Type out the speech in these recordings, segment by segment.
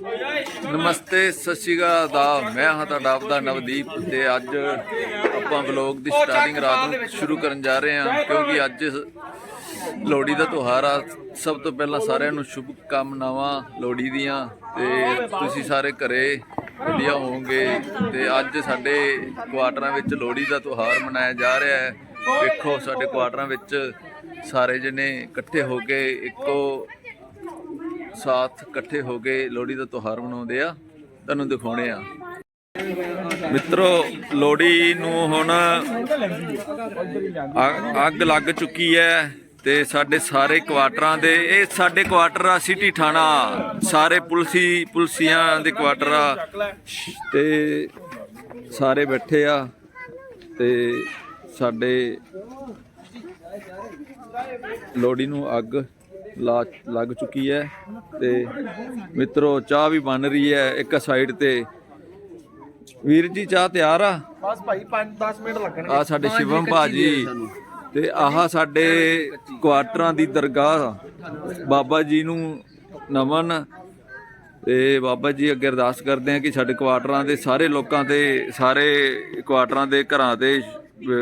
ਨਮਸਤੇ ਸਤਿ ਸ਼੍ਰੀ ਅਕਾਲ ਦਾ। ਮੈਂ ਹਾਂ ਤੁਹਾਡਾ ਆਪਦਾ ਨਵਦੀਪ ਤੇ ਅੱਜ ਆਪਾਂ ਵਲੌਗ ਦੀ ਸਟਾਰਟਿੰਗ ਰਾਤ ਨੂੰ ਸ਼ੁਰੂ ਕਰਨ ਜਾ ਰਹੇ ਹਾਂ ਕਿਉਂਕਿ ਅੱਜ ਲੋਹੜੀ ਦਾ ਤਿਉਹਾਰ ਆ। ਸਭ ਤੋਂ ਪਹਿਲਾਂ ਸਾਰਿਆਂ ਨੂੰ ਸ਼ੁਭ ਕਾਮਨਾਵਾਂ ਲੋਹੜੀ ਦੀਆਂ ਤੇ ਤੁਸੀਂ ਸਾਰੇ ਘਰੇ ਵਧੀਆ ਹੋਵੋਗੇ ਤੇ ਅੱਜ ਸਾਡੇ ਕੁਆਟਰਾਂ ਵਿੱਚ ਲੋਹੜੀ ਦਾ ਤਿਉਹਾਰ ਮਨਾਇਆ ਜਾ ਰਿਹਾ ਹੈ। ਵੇਖੋ ਸਾਡੇ ਕੁਆਟਰਾਂ ਵਿੱਚ ਸਾਰੇ ਜਣੇ ਇਕੱਠੇ ਹੋ ਕੇ ਇੱਕੋ ਸਾਥ ਇਕੱਠੇ ਹੋ ਕੇ ਲੋਹੜੀ ਦਾ ਤਿਉਹਾਰ ਮਨਾਉਂਦੇ ਆ, ਤੁਹਾਨੂੰ ਦਿਖਾਉਣੇ ਆ। ਮਿੱਤਰੋ, ਲੋਹੜੀ ਨੂੰ ਹੁਣ ਅ- ਅੱਗ ਲੱਗ ਚੁੱਕੀ ਹੈ ਤੇ ਸਾਡੇ ਸਾਰੇ ਕੁਆਟਰਾਂ ਦੇ, ਇਹ ਸਾਡੇ ਕੁਆਟਰ ਆ, ਸਿਟੀ ਥਾਣਾ, ਸਾਰੇ ਪੁਲਸੀ, ਪੁਲਸੀਆਂ ਦੇ ਕੁਆਟਰ ਆ। ਤੇ ਸਾਰੇ ਬੈਠੇ ਆ ਤੇ ਸਾਡੇ ਲੋਹੜੀ ਨੂੰ ਅੱਗ ਲੱਗ ਚੁੱਕੀ ਹੈ ਤੇ ਮਿੱਤਰੋ ਚਾਹ ਵੀ ਬਣ ਰਹੀ ਹੈ ਇੱਕ ਸਾਈਡ ਤੇ। ਵੀਰ ਜੀ ਚਾਹ ਤਿਆਰ ਆ? ਬਸ ਭਾਈ 5-10 ਮਿੰਟ ਲੱਗਣਗੇ। ਆ ਸਾਡੇ ਸ਼ਿਵਮ ਭਾਜੀ ਤੇ ਆਹ ਸਾਡੇ ਕੁਆਟਰਾਂ ਦੀ ਦਰਗਾਹ। ਬਾਬਾ ਜੀ ਨੂੰ ਨਮਨ ਤੇ ਬਾਬਾ ਜੀ ਅੱਗੇ ਅਰਦਾਸ ਕਰਦੇ ਆ ਕਿ ਸਾਡੇ ਕੁਆਟਰਾਂ ਦੇ ਸਾਰੇ ਲੋਕਾਂ ਤੇ ਸਾਰੇ ਕੁਆਟਰਾਂ ਦੇ ਘਰਾਂ ਤੇ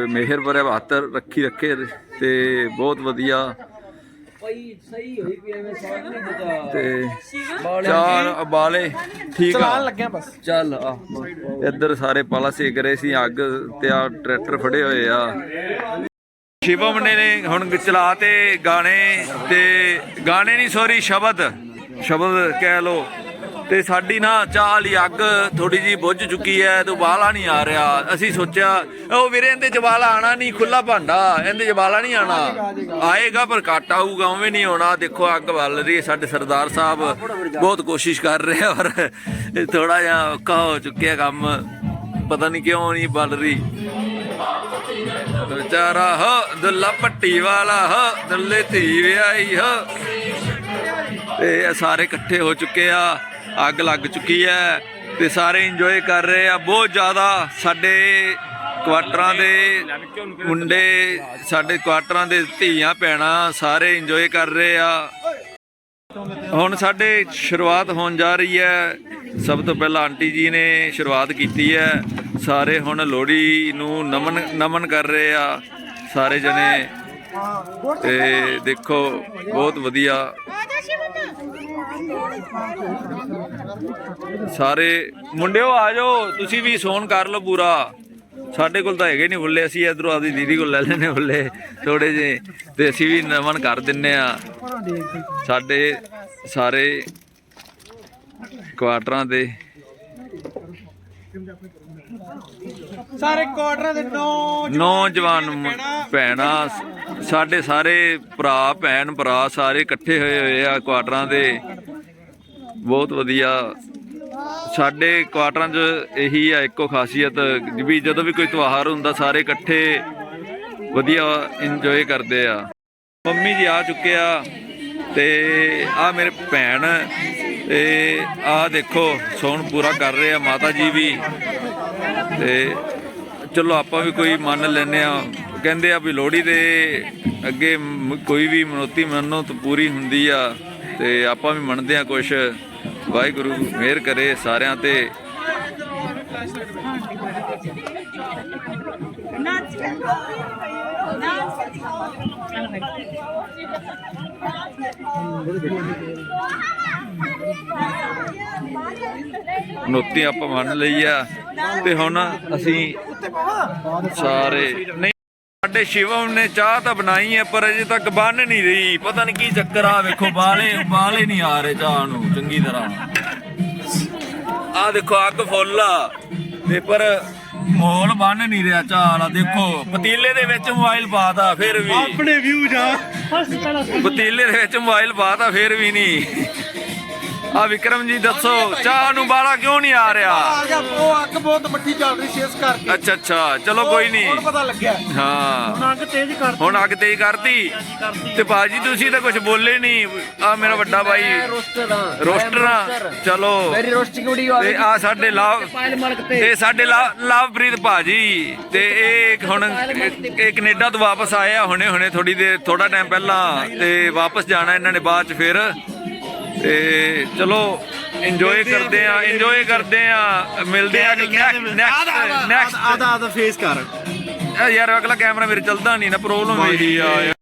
ਮਿਹਰ ਭਰੇ ਹੱਥ ਰੱਖੀ ਰੱਖੇ ਤੇ ਬਹੁਤ ਵਧੀਆ ਭਾਈ ਸਹੀ ਹੋਈ ਪਈ ਐਵੇਂ ਸਾਥ ਨਹੀਂ ਦਿੱਤਾ ਤੇ ਚਾਰ ਉਬਾਲੇ ਠੀਕ ਚਲਾਣ ਆ ਲੱਗਿਆ ਬਸ। ਚੱਲ ਆ ਇੱਧਰ ਸਾਰੇ ਪਾਲਾ ਸੇਕ ਰਹੇ ਸੀ ਅੱਗ ਤੇ ਆ ਟਰੈਕਟਰ ਫੜੇ ਹੋਏ ਆ। ਸ਼ਿਵਮ ਨੇ ਨੇ ਹੁਣ ਚਲਾ ਤੇ ਗਾਣੇ ਤੇ ਗਾਣੇ ਨਹੀਂ ਸੌਰੀ ਸ਼ਬਦ। ਸ਼ਬਦ ਕਹਿ ਲੋ ਤੇ ਸਾਡੀ ਨਾ ਚਾਹ ਵਾਲੀ ਅੱਗ ਥੋੜੀ ਜੀ ਬੁੱਝ ਚੁੱਕੀ ਹੈ ਤੇ ਉਬਾਲਾ ਨਹੀਂ ਆ ਰਿਹਾ। ਅਸੀਂ ਸੋਚਿਆ ਉਹ ਵੀਰੇ ਇਹਦੇ ਜਵਾਲਾ ਆਣਾ ਨਹੀਂ ਖੁੱਲਾ ਭਾਂਡਾ ਇਹਦੇ ਜਵਾਲਾ ਨਹੀਂ ਆਣਾ ਆਏਗਾ ਪਰ ਘੱਟ ਆਊਗਾ ਉਵੇਂ ਨਹੀਂ ਆਉਣਾ। ਦੇਖੋ ਅੱਗ ਬਲ ਰਹੀ ਸਾਡੇ ਸਰਦਾਰ ਸਾਹਿਬ ਬਹੁਤ ਕੋਸ਼ਿਸ਼ ਕਰ ਰਹੇ ਆ ਪਰ ਥੋੜਾ ਜਿਹਾ ਔਖਾ ਹੋ ਚੁੱਕਿਆ ਕੰਮ। ਪਤਾ ਨਹੀਂ ਕਿਉਂ ਨਹੀਂ ਬਲ ਰਹੀ। ਵਿਚਾਰਾ ਹੋ ਦੁੱਲਾ ਪੱਟੀ ਵਾਲਾ ਹੋ ਦੁੱਲੇ ਧੀ ਵਿਆਹੀ ਹੋ। ਤੇ ਇਹ ਸਾਰੇ ਇਕੱਠੇ ਹੋ ਚੁੱਕੇ ਆ। ਅੱਗ ਲੱਗ ਚੁੱਕੀ ਹੈ ਤੇ ਸਾਰੇ ਇੰਜੋਏ ਕਰ ਰਹੇ ਆ। ਬਹੁਤ ਜ਼ਿਆਦਾ ਸਾਡੇ ਕੁਆਟਰਾਂ ਦੇ ਮੁੰਡੇ, ਸਾਡੇ ਕੁਆਟਰਾਂ ਦੇ ਧੀਆਂ, ਭੈਣਾਂ ਸਾਰੇ ਇੰਜੋਏ ਕਰ ਰਹੇ ਆ। ਹੁਣ ਸਾਡੇ ਸ਼ੁਰੂਆਤ ਹੋਣ ਜਾ ਰਹੀ ਹੈ। ਸਭ ਤੋਂ ਪਹਿਲਾਂ ਆਂਟੀ ਜੀ ਨੇ ਸ਼ੁਰੂਆਤ ਕੀਤੀ ਹੈ। ਸਾਰੇ ਹੁਣ ਲੋਹੜੀ ਨੂੰ ਨਮਨ ਨਮਨ ਕਰ ਰਹੇ ਆ ਸਾਰੇ ਜਣੇ। ਤੇ ਦੇਖੋ, ਬਹੁਤ ਵਧੀਆ ਸਾਰੇ ਮੁੰਡਿਓ ਆ ਜਾਓ ਤੁਸੀਂ ਵੀ ਸੋਨ ਕਰ ਲਓ ਪੂਰਾ। ਸਾਡੇ ਕੋਲ ਤਾਂ ਹੈਗੇ ਨਹੀਂ ਬੁੱਲੇ ਅਸੀਂ ਇਧਰੋਂ ਆਪਦੀ ਦੀਦੀ ਕੋਲ ਲੈ ਲੈਨੇ ਬੁੱਲੇ ਥੋੜੇ ਜੇ ਤੇ ਅਸੀਂ ਵੀ ਨਮਨ ਕਰ ਦਿੰਨੇ ਆ ਸਾਡੇ ਸਾਰੇ ਕੁਆਟਰਾਂ ਦੇ ਸਾਰੇ ਕੁਆਟਰਾਂ ਦੇ ਨੌ ਨੌਜਵਾਨ ਭੈਣਾਂ ਸਾਡੇ ਸਾਰੇ ਭਰਾ ਭੈਣ ਭਰਾ ਸਾਰੇ ਇਕੱਠੇ ਹੋਏ ਹੋਏ ਆ ਕੁਆਟਰਾਂ ਦੇ। ਬਹੁਤ ਵਧੀਆ। ਸਾਡੇ ਕੁਆਟਰਾਂ 'ਚ ਇਹੀ ਆ, ਇੱਕੋ ਖਾਸੀਅਤ ਵੀ ਜਦੋਂ ਵੀ ਕੋਈ ਤਿਉਹਾਰ ਹੁੰਦਾ, ਸਾਰੇ ਇਕੱਠੇ ਵਧੀਆ ਇੰਜੋਏ ਕਰਦੇ ਆ। ਮੰਮੀ ਜੀ ਆ ਚੁੱਕੇ ਆ ਤੇ ਆ ਮੇਰੇ ਭੈਣ ਤੇ ਆ ਦੇਖੋ, ਸੌਣ ਪੂਰਾ ਕਰ ਰਹੇ ਆ, ਮਾਤਾ ਜੀ ਵੀ। ਤੇ ਚਲੋ ਆਪਾਂ ਵੀ ਕੋਈ ਮੰਨ ਲੈਨੇ ਆ। ਕਹਿੰਦੇ ਆ ਵੀ ਲੋਹੜੀ ਦੇ ਅੱਗੇ ਕੋਈ ਵੀ ਮਨੋਤੀ ਮੰਨੋ ਤਾਂ ਪੂਰੀ ਹੁੰਦੀ ਆ ਤੇ ਆਪਾਂ ਵੀ ਮੰਨਦੇ ਆ ਕੁਛ। ਵਾਹਿਗੁਰੂ ਮਿਹਰ ਕਰੇ ਸਾਰਿਆਂ ਤੇ। ਨੋਤੀ ਆਪਾਂ ਮੰਨ ਲਈ ਆ। ਤੇ ਹੁਣ ਅਸੀਂ ਸਾਰੇ ਸਾਡੇ ਸ਼ਿਵਮ ਨੇ ਚਾਹ ਤਾਂ ਬਣਾਈ ਹੈ ਪਰ ਅਜੇ ਤੱਕ ਬਣ ਨਹੀਂ ਰਹੀ। ਪਤਾ ਨਹੀਂ ਕੀ ਚੱਕਰ ਆ ਵੇਖੋ ਬਾਲੇ ਬਾਲੇ ਨਹੀਂ ਆ ਰਹੇ ਚਾਹ ਨੂੰ ਚੰਗੀ ਤਰ੍ਹਾਂ। ਆ ਦੇਖੋ ਅੱਗ ਫੁੱਲ ਆ। ਤੇ ਪਰ ਮੋਲ ਬਣ ਨਹੀਂ ਰਿਹਾ ਚਾਹ ਵਾਲਾ ਦੇਖੋ ਪਤੀਲੇ ਦੇ ਵਿੱਚ ਮੋਬਾਈਲ ਪਾਤਾ ਫਿਰ ਵੀ। ਆਪਣੇ ਵਿਊ ਜਾ। ਪਤੀਲੇ ਦੇ ਵਿੱਚ ਮੋਬਾਈਲ ਪਾਤਾ ਫਿਰ ਵੀ ਨਹੀਂ। ਆ ਵਿਕਰਮ ਜੀ ਦੱਸੋ ਚਾਹ ਨੂੰ ਬਾਲਾ ਕਿਉਂ ਨਹੀਂ ਆ ਰਿਹਾ? ਆ ਗਿਆ ਉਹ ਅੱਗ ਬਹੁਤ ਮੱਠੀ ਚੱਲ ਰਹੀ ਸੀ ਇਸ ਕਰਕੇ। ਅੱਛਾ ਅੱਛਾ ਚਲੋ ਕੋਈ ਨਹੀਂ। ਹੁਣ ਪਤਾ ਲੱਗਿਆ। ਹਾਂ। ਅੱਗ ਤੇਜ਼ ਕਰ ਹੁਣ ਅੱਗ ਤੇਜ਼ ਕਰਤੀ। ਤੇ ਬਾਜੀ ਤੁਸੀਂ ਤਾਂ ਕੁਝ ਬੋਲੇ ਨਹੀਂ। ਆ ਮੇਰਾ ਵੱਡਾ ਭਾਈ। ਰੋਸਟਰ ਆ ਚਲੋ। ਮੇਰੀ ਰੋਸਟਿੰਗ ਵੀਡੀਓ ਤੇ ਆ ਸਾਡੇ ਲਵ ਪਾਇਲ ਮਲਕ ਤੇ। ਤੇ ਸਾਡੇ ਲਵ- ਲਵਪ੍ਰੀਤ ਭਾਜੀ। ਤੇ ਇਹ ਹੁਣ ਇਹ ਕੈਨੇਡਾ ਤੋਂ ਵਾਪਸ ਆਏ ਆ ਹੁਣੇ ਹੁਣੇ ਥੋੜੀ ਦੇਰ ਥੋੜਾ ਟਾਈਮ ਪਹਿਲਾਂ। ਤੇ ਵਾਪਸ ਜਾਣਾ ਇਹਨਾਂ ਨੇ ਬਾਅਦ ਚ ਫਿਰ। ਤੇ ਚਲੋ ਇੰਜੋਏ ਕਰਦੇ ਆ ਇੰਜੋਏ ਕਰਦੇ ਆ ਮਿਲਦੇ ਆ ਨੈਕਸਟ ਨੈਕਸਟ ਆਦਾ ਆਦਾ ਫੇਸ ਕਰ। ਯਾਰ ਅਗਲਾ ਕੈਮਰਾ ਮੇਰੇ ਚੱਲਦਾ ਨਹੀਂ ਨਾ ਪ੍ਰੋਬਲਮ ਮੇਰੀ। ਆ